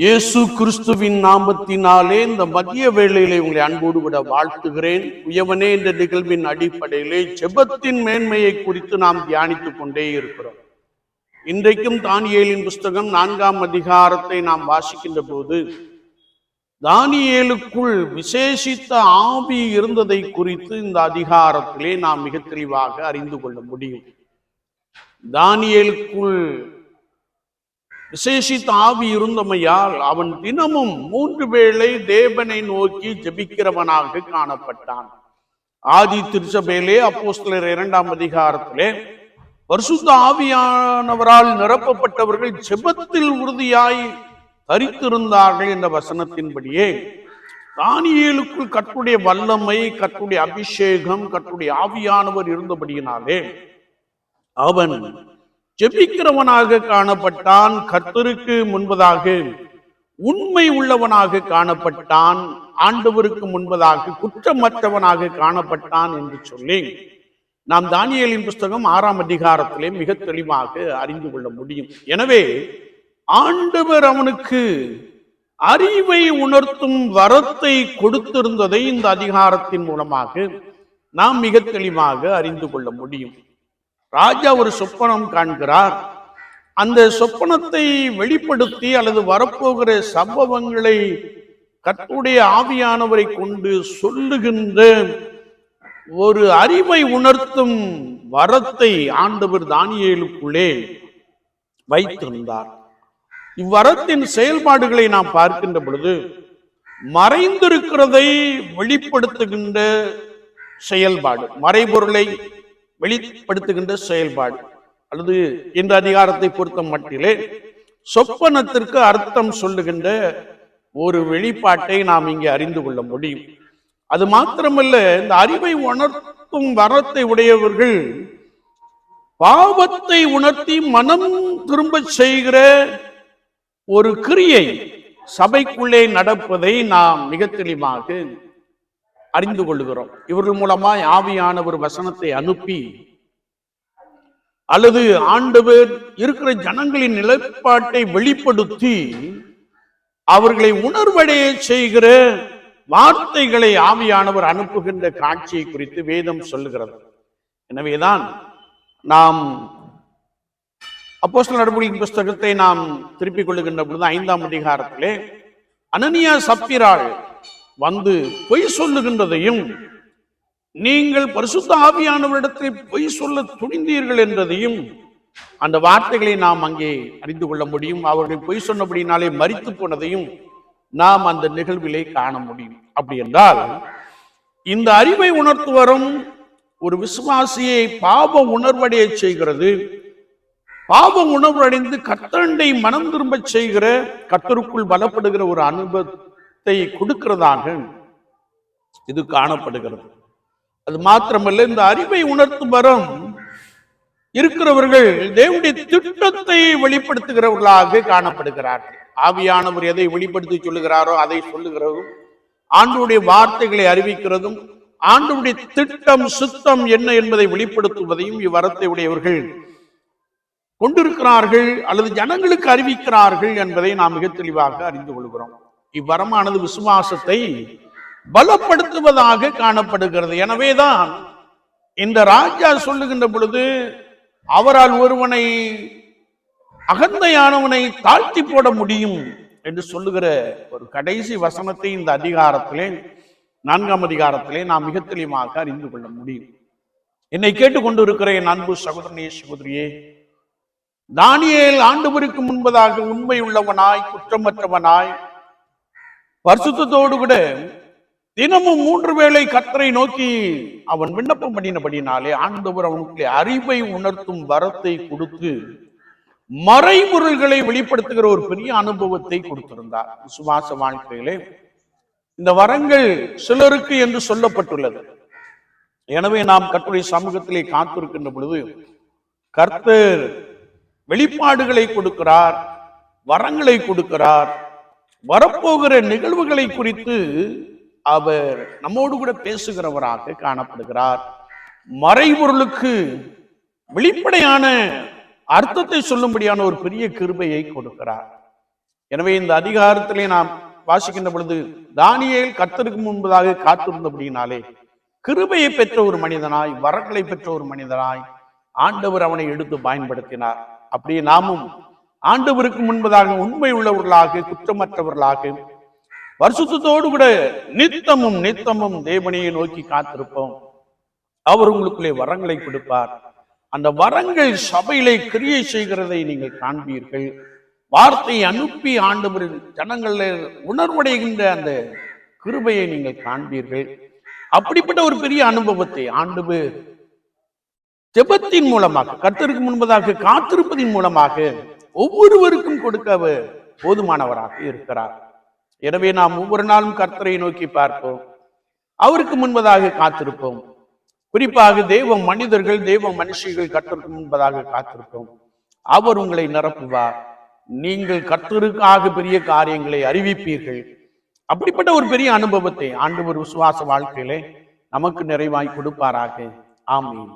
இயேசு கிறிஸ்துவின் நாமத்தினாலே இந்த மதிய வேளையிலே உங்களை அன்போடு விட வாழ்த்துகிறேன். உயவனே என்ற நிகழ்வின் அடிப்படையிலே ஜெபத்தின் மேன்மையை குறித்து நாம் தியானித்துக் கொண்டே இருக்கிறோம். இன்றைக்கும் தானியேலின் புஸ்தகம் நான்காம் அதிகாரத்தை நாம் வாசிக்கின்ற போது தானியேலுக்குள் விசேஷித்த ஆவி இருந்ததை குறித்து இந்த அதிகாரத்திலே நாம் மிக தெளிவாக அறிந்து கொள்ள முடியும். தானியேலுக்குள் விசேஷித்த ஆவி இருந்தமையால் அவன் தினமும் மூன்று வேளை தேவனை நோக்கி ஜெபிக்கிறவனாக காணப்பட்டான். ஆதி திருச்சபையிலே அப்போஸ்தலர் இரண்டாம் அதிகாரத்திலே பரிசுத்த ஆவியானவரால் நிரப்பப்பட்டவர்கள் ஜெபத்தில் உறுதியாய் தரித்திருந்தார்கள் என்ற வசனத்தின்படியே தானியலுக்குள் கற்றுடைய வல்லமை கற்றுடைய அபிஷேகம் கற்றுடைய ஆவியானவர் இருந்தபடியினாலே அவன் ஜெபிக்கிறவனாக காணப்பட்டான் கர்த்தருக்கு முன்பதாக உண்மை உள்ளவனாக காணப்பட்டான் ஆண்டவருக்கு முன்பதாக குற்றமற்றவனாக காணப்பட்டான் என்று சொல்லி நாம் தானியலின் புஸ்தகம் ஆறாம் அதிகாரத்திலே மிக தெளிவாக அறிந்து கொள்ள முடியும். எனவே ஆண்டவர் அவனுக்கு அறிவை உணர்த்தும் வரத்தை கொடுத்திருந்ததை இந்த அதிகாரத்தின் மூலமாக நாம் மிக தெளிவாக அறிந்து கொள்ள முடியும். ராஜா ஒரு சொப்பனம் காண்கிறார். அந்த சொப்பனத்தை வெளிப்படுத்தி அல்லது வரப்போகிற சம்பவங்களை கர்த்தருடைய ஆவியானவரை கொண்டு சொல்லுகின்ற ஒரு அறிவை உணர்த்தும் வரத்தை ஆண்டவர் தானியலுக்குள்ளே வைத்திருந்தார். இவ்வரத்தின் செயல்பாடுகளை நாம் பார்க்கின்ற பொழுது மறைந்திருக்கிறதை வெளிப்படுத்துகின்ற செயல்பாடு மறைபொருளை வெளிப்படுத்துகின்ற செயல்பாடு. அல்லது இந்த அதிகாரத்தை பொறுத்த மட்டிலே சொப்பனத்திற்கு அர்த்தம் சொல்லுகின்ற ஒரு வெளிப்பாட்டை நாம் இங்கே அறிந்து கொள்ள முடியும். அது மாத்திரமல்ல இந்த அறிவை உணர்த்தும் வரத்தை உடையவர்கள் பாவத்தை உணர்த்தி மனம் திரும்ப செய்கிற ஒரு கிரியை சபைக்குள்ளே நடப்பதை நாம் மிக தெளிவாக அறிந்து கொள்கிறோம் இவர்கள் மூலமாய் ஆவியானவர் வசனத்தை அனுப்பி அல்லது ஆண்டவர் இருக்கிற ஜனங்களின் நிலைப்பாட்டை வெளிப்படுத்தி அவர்களை உணர்வடைய செய்கிற வார்த்தைகளை ஆவியானவர் அனுப்புகின்ற காட்சியை குறித்து வேதம் சொல்லுகிறது. எனவேதான் நாம் அப்போஸ்டல் நடவடிக்கையின் புஸ்தகத்தை நாம் திருப்பிக் கொள்ளுகின்ற பொழுது ஐந்தாம் அதிகாரத்திலே அனனியா சப்பிராள் வந்து பொய் சொல்லுகின்றதையும் நீங்கள் பரிசுத்த ஆவியானவரிடத்தை பொய் சொல்ல துணிந்தீர்கள் என்றதையும் அந்த வார்த்தைகளை நாம் அங்கே அறிந்து கொள்ள முடியும். அவர்கள் பொய் சொன்னபடினாலே மறித்து போனதையும் நாம் அந்த நிகழ்விலே காண முடியும். அப்படி என்றால் இந்த அறிவை உணர்த்து வரும் ஒரு விசுவாசியை பாவ உணர்வடைய செய்கிறது. பாவ உணர்வடைந்து கத்தண்டை மனம் திரும்பச் செய்கிற கத்தருக்குள் பலப்படுகிற ஒரு அனுபவம் கொடுக்கிறதாக இது காணப்படுகிறது. அது மாத்திரமல்ல இந்த அறிவை உணர்த்தும் வரம் இருக்கிறவர்கள் தேவனுடைய திட்டத்தை வெளிப்படுத்துகிறவர்களாக காணப்படுகிறார்கள். ஆவியானவர் எதை வெளிப்படுத்தி சொல்லுகிறாரோ அதை சொல்லுகிறதும் ஆண்டுடைய வார்த்தைகளை அறிவிக்கிறதும் ஆண்டுடைய திட்டம் சுத்தம் என்ன என்பதை வெளிப்படுத்துவதையும் இவ்வரத்தை உடையவர்கள் கொண்டிருக்கிறார்கள் அல்லது ஜனங்களுக்கு அறிவிக்கிறார்கள் என்பதை நாம் மிக தெளிவாக அறிந்து கொள்கிறோம். இவ்வரமானது விசுவாசத்தை பலப்படுத்துவதாக காணப்படுகிறது. எனவேதான் இந்த ராஜா சொல்லுகின்ற பொழுது அவரால் ஒருவனை அகந்தையானவனை தாழ்த்தி போட முடியும் என்று சொல்லுகிற ஒரு கடைசி வசனத்தை இந்த அதிகாரத்திலே நான்காம் அதிகாரத்திலே நாம் மிக தெளிவாக அறிந்து கொள்ள முடியும். என்னை கேட்டுக்கொண்டு இருக்கிற என் அன்பு சகோதரனே சகோதரியே தானியல் ஆண்டவருக்கு முன்பதாக உண்மை உள்ளவனாய் குற்றமற்றவனாய் பரிசுத்தோடு கூட தினமும் மூன்று வேளை கத்தரை நோக்கி அவன் விண்ணப்பம் பண்ணினபடினாலே ஆண்டவர் அவனுக்கு அறிவை உணர்த்தும் வரத்தை கொடுத்து மறைமுறைகளை வெளிப்படுத்துகிற ஒரு பெரிய அனுபவத்தை கொடுத்திருந்தார். சுவாச வாழ்க்கையிலே இந்த வரங்கள் சிலருக்கு என்று சொல்லப்பட்டுள்ளது. எனவே நாம் கட்டுரை சமூகத்திலே காத்திருக்கின்ற பொழுது கர்த்தர் வெளிப்பாடுகளை கொடுக்கிறார் வரங்களை கொடுக்கிறார் வரப்போகிற நிகழ்வுகளை குறித்து அவர் நம்மோடு கூட பேசுகிறவராக காணப்படுகிறார். மறைபொருளுக்கு வெளிப்படையான அர்த்தத்தை சொல்லும்படியான ஒரு பெரிய கிருபையை கொடுக்கிறார். எனவே இந்த அதிகாரத்திலே நாம் வாசிக்கின்ற பொழுது தானியல் கத்தருக்கு முன்பதாக காத்திருந்தபடியினாலே கிருபையை பெற்ற ஒரு மனிதனாய் வரங்களை பெற்ற ஒரு மனிதனாய் ஆண்டவர் அவனை எடுத்து பயன்படுத்தினார். அப்படியே நாமும் ஆண்டவருக்கு முன்பதாக உண்மை உள்ளவர்களாக குற்றமற்றவர்களாக வருஷத்தோடு கூட நித்தமும் நித்தமும் தேவனையை நோக்கி காத்திருப்போம். அவர் உங்களுக்குள்ளே வரங்களை கொடுப்பார். அந்த வரங்கள் சபையிலே கிரியை செய்கிறதை நீங்கள் காண்பீர்கள். வார்த்தையை அனுப்பி ஆண்டவரின் ஜனங்களில் உணர்வடைகின்ற அந்த கிருபையை நீங்கள் காண்பீர்கள். அப்படிப்பட்ட ஒரு பெரிய அனுபவத்தை ஆண்டு ஜெபத்தின் மூலமாக கர்த்தருக்கு முன்பதாக காத்திருப்பதின் மூலமாக ஒவ்வொருவருக்கும் கொடுக்க அவர் போதுமானவராக இருக்கிறார். எனவே நாம் ஒவ்வொரு நாளும் கர்த்தரை நோக்கி பார்ப்போம். அவருக்கு முன்பதாக காத்திருப்போம். குறிப்பாக தெய்வம் மனிதர்கள் தெய்வம் மனுஷிகள் கர்த்தருக்கு முன்பதாக காத்திருப்போம். அவர் உங்களை நிரப்புவார். நீங்கள் கர்த்தருக்காக பெரிய காரியங்களை அறிவிப்பீர்கள். அப்படிப்பட்ட ஒரு பெரிய அனுபவத்தை ஆண்டவர் விசுவாச வாழ்க்கையிலே நமக்கு நிறைவாய் கொடுப்பாராக. ஆமீன்.